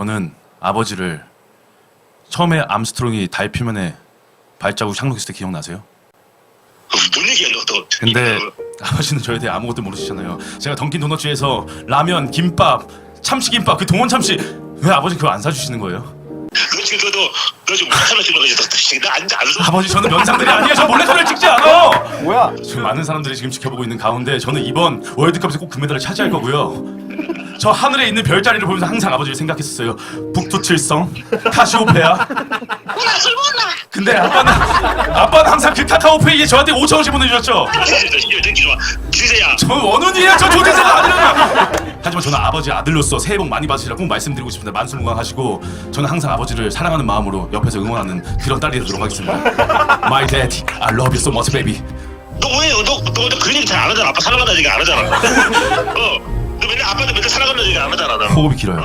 저는 아버지를 처음에 암스트롱이 달 표면에 발자국 샹록했을 때 기억나세요? 뭔 얘기야 너 너. 근데 아버지는 저에 대해 아무것도 모르시잖아요. 제가 던킨 도너츠에서 라면, 김밥, 참치김밥 그 동원 참치 왜 아버지 그거 안 사주시는 거예요? 너 지금 너너 너 지금 못하면 지금 너 지금 나 앉아 안 서. 아버지 저는 면상들이 아니에요. 저 몰래 카메라 찍지 않아. 뭐야? 지금 많은 사람들이 지금 지켜보고 있는 가운데 저는 이번 월드컵에서 꼭 금메달을 차지할 거고요. 저 하늘에 있는 별자리를 보면서 항상 아버지를 생각했었어요. 북두칠성, 카시오페아. 술 먹나? 근데 아빠는 아빠는 항상 그 카카오페이에 저한테 5천 원씩 보내주셨죠. 이거 듣기 좋아. 주세야. 저 원훈이에요. 저 조대세가 아니라요. 하지만 저는 아버지 아들로서 새해 복 많이 받으시라고 꼭 말씀드리고 싶습니다. 만수무강하시고 저는 항상 아버지를 사랑하는 마음으로 옆에서 응원하는 그런 딸이 되도록 하겠습니다. My dad, I love you so much, baby. 너왜너너 그런 얘기 잘 안 하잖아. 아빠 사랑한다는 얘기 안 하잖아. 어. 나. 호흡이 길어요.